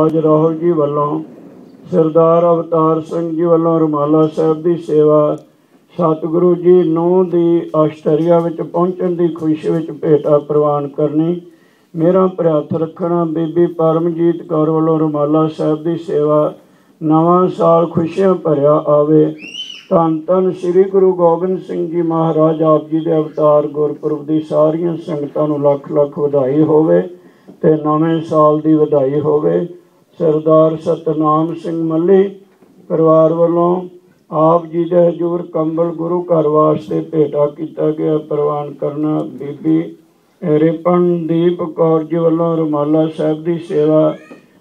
ਰਾਜ ਰਾਹੁਲ ਜੀ ਵੱਲੋਂ ਸਰਦਾਰ ਅਵਤਾਰ ਸਿੰਘ ਜੀ ਵੱਲੋਂ ਰੁਮਾਲਾ ਸਾਹਿਬ ਦੀ ਸੇਵਾ ਸਤਿਗੁਰੂ ਜੀ ਨੂੰ ਦੀ ਆਸ਼ਟਰੀਆ ਵਿੱਚ ਪਹੁੰਚਣ ਦੀ ਖੁਸ਼ੀ ਵਿੱਚ ਭੇਟਾ ਪ੍ਰਵਾਨ ਕਰਨੀ। ਮੇਰਾ ਪ੍ਰਿਆਥ ਰੱਖਣਾ ਬੀਬੀ ਪਰਮਜੀਤ ਕੌਰ ਵੱਲੋਂ ਰੁਮਾਲਾ ਸਾਹਿਬ ਦੀ ਸੇਵਾ ਨਵਾਂ ਸਾਲ ਖੁਸ਼ੀਆਂ ਭਰਿਆ ਆਵੇ। ਧੰਨ ਧੰਨ ਸ੍ਰੀ ਗੁਰੂ ਗੋਬਿੰਦ ਸਿੰਘ ਜੀ ਮਹਾਰਾਜ, ਆਪ ਜੀ ਦੇ ਅਵਤਾਰ ਗੁਰਪੁਰਬ ਦੀ ਸਾਰੀਆਂ ਸੰਗਤਾਂ ਨੂੰ ਲੱਖ ਲੱਖ ਵਧਾਈ ਹੋਵੇ ਤੇ ਨਵੇਂ ਸਾਲ ਦੀ ਵਧਾਈ ਹੋਵੇ। ਸਰਦਾਰ ਸਤਨਾਮ ਸਿੰਘ ਮੱਲੀ ਪਰਿਵਾਰ ਵੱਲੋਂ ਆਪ ਜੀ ਦੇ ਹਜੂਰ ਕੰਬਲ ਗੁਰੂ ਘਰ ਵਾਸਤੇ ਭੇਟਾ ਕੀਤਾ ਗਿਆ, ਪ੍ਰਵਾਨ ਕਰਨਾ ਬੀਬੀ ਰਿਪਨ ਦੀਪ ਕੌਰ ਜੀ ਵੱਲੋਂ ਰੁਮਾਲਾ ਸਾਹਿਬ ਦੀ ਸੇਵਾ,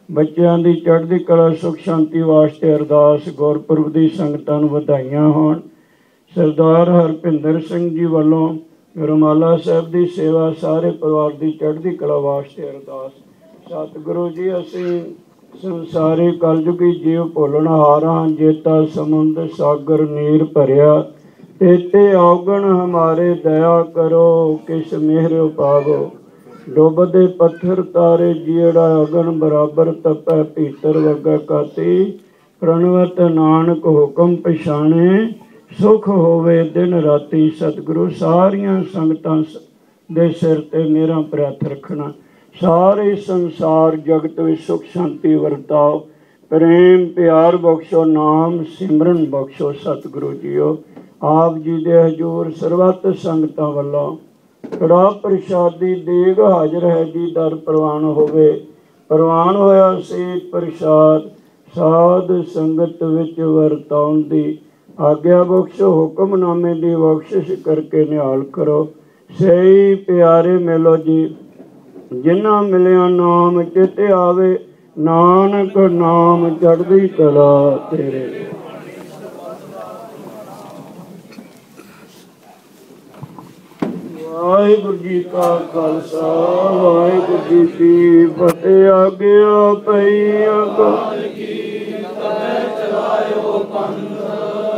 ਬੱਚਿਆਂ ਦੀ ਚੜ੍ਹਦੀ ਕਲਾ, ਸੁਖ ਸ਼ਾਂਤੀ ਵਾਸਤੇ ਅਰਦਾਸ, ਗੁਰਪੁਰਬ ਦੀ ਸੰਗਤਾਂ ਨੂੰ ਵਧਾਈਆਂ ਹੋਣ। ਸਰਦਾਰ ਹਰਪਿੰਦਰ ਸਿੰਘ ਜੀ ਵੱਲੋਂ ਰੁਮਾਲਾ ਸਾਹਿਬ ਦੀ ਸੇਵਾ, ਸਾਰੇ ਪਰਿਵਾਰ ਦੀ ਚੜ੍ਹਦੀ ਕਲਾ ਵਾਸਤੇ ਅਰਦਾਸ। ਸਤਿਗੁਰੂ ਜੀ, ਅਸੀਂ ਸੰਸਾਰੀ ਕਲਯੁਗੀ ਜੀਵ ਭੁੱਲਣ ਹਾਰਾਂ, ਜੇਤਾ ਸਮੁੰਦ, ਸਾਗਰ, ਨੀਰ ਭਰਿਆ। ਤੇਤੇ ਔਗਣ ਹਮਾਰੇ ਦਇਆ ਕਰੋ, ਕਿਸ ਮਿਹਰ ਉਪਾਵੋ। ਡੁੱਬਦੇ ਪੱਥਰ ਤਾਰੇ ਜੀੜਾ ਅਗਨ ਬਰਾਬਰ ਤਪੈ, ਭੀਤਰ ਵਗਾ ਕਾਤੀ। ਪ੍ਰਣਵਤ ਨਾਨਕ ਹੁਕਮ ਪਛਾਣੇ, ਸੁਖ ਹੋਵੇ ਦਿਨ ਰਾਤੀ। ਸਤਿਗੁਰੂ ਸਾਰੀਆਂ ਸੰਗਤਾਂ ਸ- ਦੇ ਸਿਰ ਤੇ ਮੇਰਾ ਪ੍ਰਯਤ ਰੱਖਣਾ। ਸਾਰੇ ਸੰਸਾਰ ਜਗਤ ਵਿੱਚ ਸੁਖ ਸ਼ਾਂਤੀ ਵਰਤਾਓ। ਪ੍ਰੇਮ, ਪਿਆਰ ਬਖਸ਼ੋ, ਨਾਮ ਸਿਮਰਨ ਬਖਸ਼ੋ ਸਤਿਗੁਰੂ ਜੀਓ। ਆਪ ਜੀ ਦੇ ਹਜੂਰ ਸਰਬੱਤ ਸੰਗਤਾਂ ਵੱਲੋਂ ਕੜਾ ਪ੍ਰਸ਼ਾਦੀ ਦੇਗ ਹਾਜ਼ਰ ਹੈ ਜੀ, ਦਰ ਪ੍ਰਵਾਨ ਹੋਵੇ। ਪ੍ਰਵਾਨ ਹੋਇਆ ਸੀ ਪ੍ਰਸ਼ਾਦ, ਸਾਧ ਸੰਗਤ ਵਿੱਚ ਵਰਤਾਉਣ ਦੀ। ਆਗਿਆ ਬਖਸ਼ੋ, ਹੁਕਮਨਾਮੇ ਦੀ ਬਖਸ਼ਿਸ਼ ਕਰਕੇ ਨਿਹਾਲ ਕਰੋ। ਸਹੀ ਪਿਆਰੇ ਮਿਲੋ ਜੀ। ਜਿਨ੍ਹਾਂ ਮਿਲਿਆ ਨਾਮ ਚਿਤ ਆਵੇ, ਨਾਨਕ ਨਾਮ ਚੜਦੀ ਕਲਾ ਤੇਰੇ। ਵਾਹਿਗੁਰੂ ਜੀ ਕਾ ਖਾਲਸਾ, ਵਾਹਿਗੁਰੂ ਜੀ ਕੀ ਫਤਿਹ। ਆਗਿਆ ਪਈ ਅਕਾਲ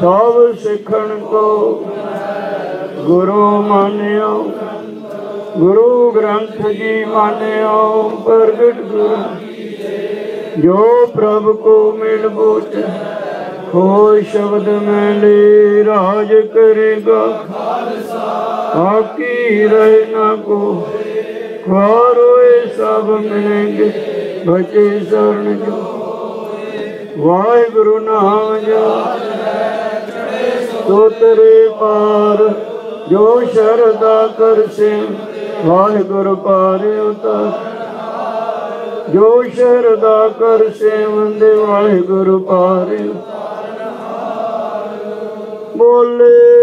ਸਭ ਸਿੱਖਣ ਕੋ ਗੁਰੂ ਮੰਨਿਓ। ਗੁਰੂ ਗ੍ਰੰਥ ਜੀ ਮਾਨਿਓ ਪ੍ਰਗਟ ਗੁਰੂ ਜੋ ਪ੍ਰਭ ਕੋ ਮਿਲ ਬੋਚ ਹੋ ਸ਼ਬਦ ਮੈਂ ਲੈ ਰਾਜ ਕਰੇਗਾ। ਆਕੀ ਰਹੇ ਨਾ ਕੋ ਖਾਰੋਏ ਸਭ ਮਿਲेंगे ਬਚੇ ਸ਼ਰਨ ਜੋ। ਵਾਹਿਗੁਰੂ ਨਾਮ ਜਪ ਸੋ ਤੇਰੇ ਪਾਰ ਜੋ ਸ਼ਰਦਾ ਕਰ ਸੇ ਵਾਹਿਗੁਰੂ ਪਾਰੇ ਉਤਾਰ ਜੋ ਸ਼ਰਦਾ ਕਰ ਸੇਵਨ ਦੇ ਵਾਹਿਗੁਰੂ ਪਾਰੇ ਬੋਲੇ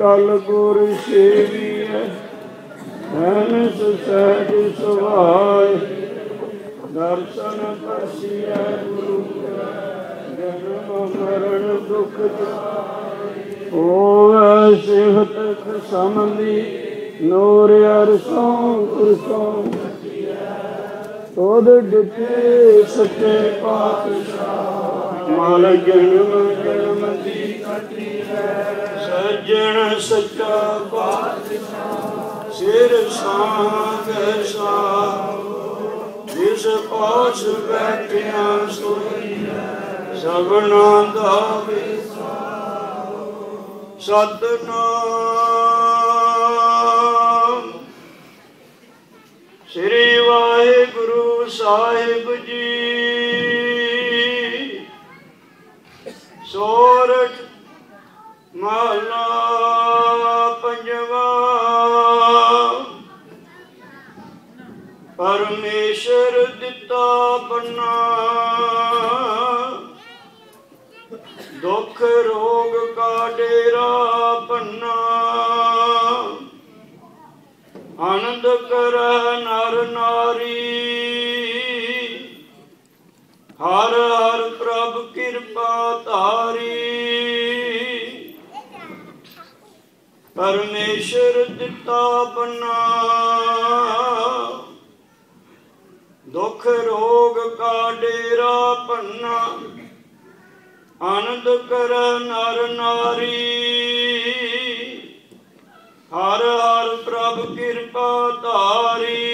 ਕੋ ਟਲ ਗੁਰ ਸੇਵੀਐ ਅਨਸ ਸਹਿਜ ਸੁਭਾਏ ਦਰਸ਼ਨ ਪਰਸੀਐ ਗੁਰੂ ਜਨਮ ਮਰਨ ਦੁਖ ਹੋਵੇ ਸਿਹਤ ਖਸਮਦੀ ਨੂਰ ਅਰਸੋਂ ਕੁਰਸੋਂ ਤੋਦ ਡਿਠੇ ਸੱਚੇ ਪਾਤਸ਼ਾਹ। ਮਲ ਜਨਮ ਜਨਮ ਦੀ ਕਟੀ ਹੈ। ਸੱਜਣ ਸੱਚਾ ਪਾਤਸ਼ਾਹ, ਸਿਰ ਸਾਗਰ ਸਾ। ਜਿਸ ਪਾਸ ਬੈਠਿਆ ਸੋਈ ਸਭਨਾ ਦਾ ਸਤਨਾਮ। ਸ੍ਰੀ ਵਾਹਿਗੁਰੂ ਸਾਹਿਬ ਜੀ, ਸੋਰ ਮਹਲਾ ਪੰਜਵਾ। ਪਰਮੇਸ਼ਰ ਦਿੱਤਾ ਬੰਨਾ ਦੁੱਖ ਰੋਗ ਕਾ ਡੇਰਾ ਪੰਨਾ। ਆਨੰਦ ਕਰੈ ਨਰ ਨਾਰੀ। ਹਰ ਹਰ ਪ੍ਰਭ ਕਿਰਪਾ ਧਾਰੀ। ਪਰਮੇਸ਼ਰ ਦਿੱਤਾ ਬੰਨਾ ਦੁੱਖ ਰੋਗ ਕਾ ਡੇਰਾ ਪੰਨਾ। ਆਨੰਦ ਕਰ ਨਰ ਨਾਰੀ। ਹਰ ਹਰ ਪ੍ਰਭ ਕਿਰਪਾ ਧਾਰੀ।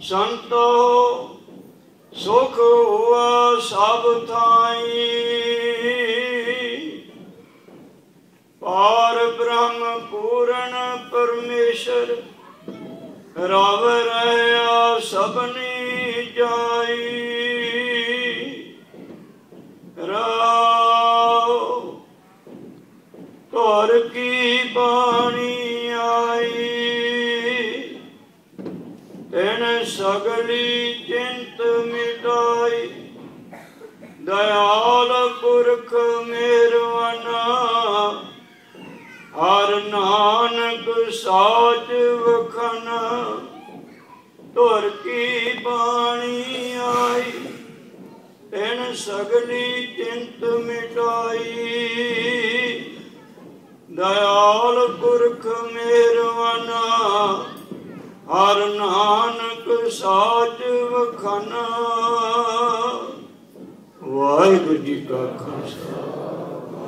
ਸੰਤੋ ਸੁਖ ਹੋਆ ਸਭ ਥਾਈ ਪਾਰ ਬ੍ਰਹਮ ਪੂਰਨ ਪਰਮੇਸ਼ਰ ਰਵ ਰਹਿਆ ਸਭਨੀ ਜਾਈ। ਰਾਉ ਤੋਰ ਕੀ ਬਾਣੀ ਆਈ? ਤੈਨ ਸਗਲੀ ਚਿੰਤ ਮਿਟਾਈ, ਦਇਆਲ ਪੁਰਖ ਮੇਰਵਨਾ ਸਾਚ ਵਖਨ ਤੁਰ ਕੀ ਬਾਣੀ ਆਈ? ਤੈਨ ਸਗਲੀ ਚਿੰਤ ਮਿਟਾਈ। ਦਇਆਲ ਪੁਰਖ ਮੇਰਵਨਾ, ਹਰ ਨਾਨਕ ਸਾਚ ਵਖਨ ਵਾਹਿਗੁਰੂ ਜੀ ਕਾ ਖਾਲਸਾ,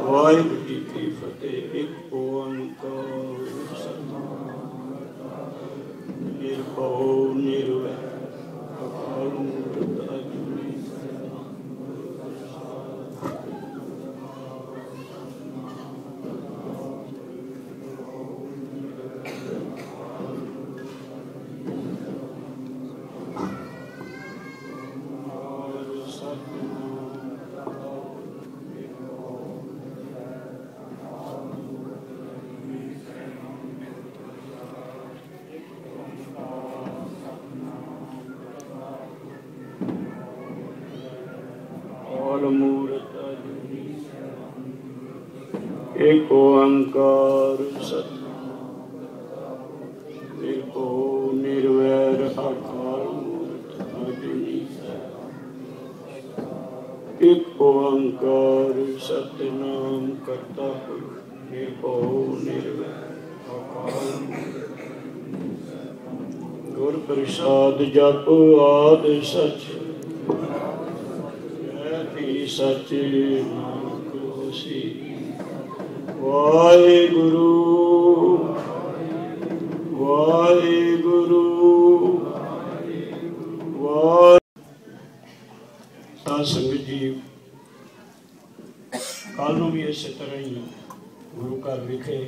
ਵਾਹਿਗੁਰੂ ਜੀ ਕੀ ਸਤਨਾਮ ਨਿਰਭਉ ਨਿਰਵੈਰ ਅਕਾਲ ਮੂਰਤ ਅਜੂਨੀ ਔਰ ਮੂਰਤ ਅਜੂਨੀ ਏਕ ਓੰਕਾਰ ਸਤਨਾਮ ਨਿਰਭਉ ਨਿਰਵੈਰ ਅਕਾਲ ਮੂਰਤ ਅਜੂਨੀ ਏਕ ਓੰਕਾਰ ਸਤਨਾਮ ਕਰਤਾ ਪੁਰਖ ਨਿਰਭਉ ਨਿਰਵੈਰ ਅਕਾਲ ਗੁਰ ਪ੍ਰਸਾਦ ਜਪ ਆਦ ਸਚ ਐਤੀ ਸਚ ਨਾਨਕ ਹੋਸੀ। ਵਾਹਿਗੁਰੂ ਵਾਹਿਗੁਰੂ ਵਾਹਿ ਸਾਧ ਸੰਗਤ ਜੀ ਕੱਲ ਨੂੰ ਵੀ ਇਸੇ ਤਰ੍ਹਾਂ ਹੀ ਗੁਰੂ ਘਰ ਵਿਖੇ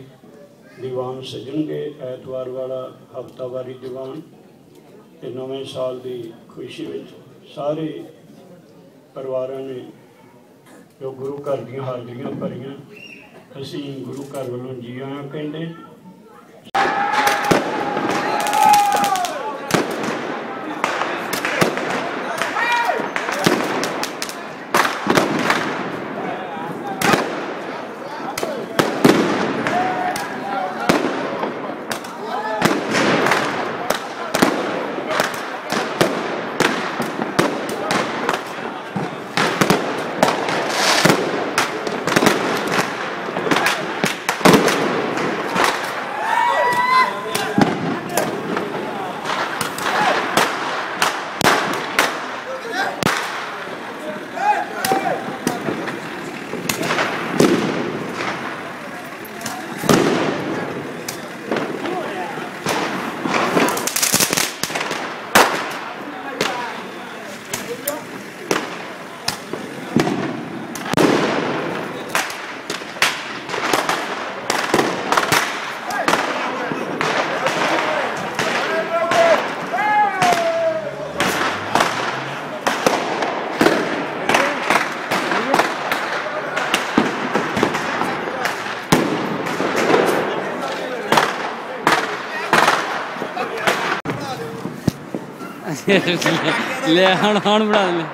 ਦੀਵਾਨ ਸਜਣਗੇ। ਐਤਵਾਰ ਵਾਲਾ ਹਫਤਾਵਾਰੀ ਦੀਵਾਨ ਤੇ ਨਵੇਂ ਸਾਲ ਦੀ ਖੁਸ਼ੀ ਵਿੱਚ ਸਾਰੇ ਪਰਿਵਾਰਾਂ ਨੇ ਜੋ ਗੁਰੂ ਘਰ ਦੀਆਂ ਹਾਜ਼ਰੀਆਂ ਭਰੀਆਂ, ਅਸੀਂ ਗੁਰੂ ਘਰ ਵੱਲੋਂ ਜੀ ਆਇਆਂ ਕਹਿੰਦੇ ਲੈ ਹੁਣ ਹੁਣ ਬਣਾ ਦੇ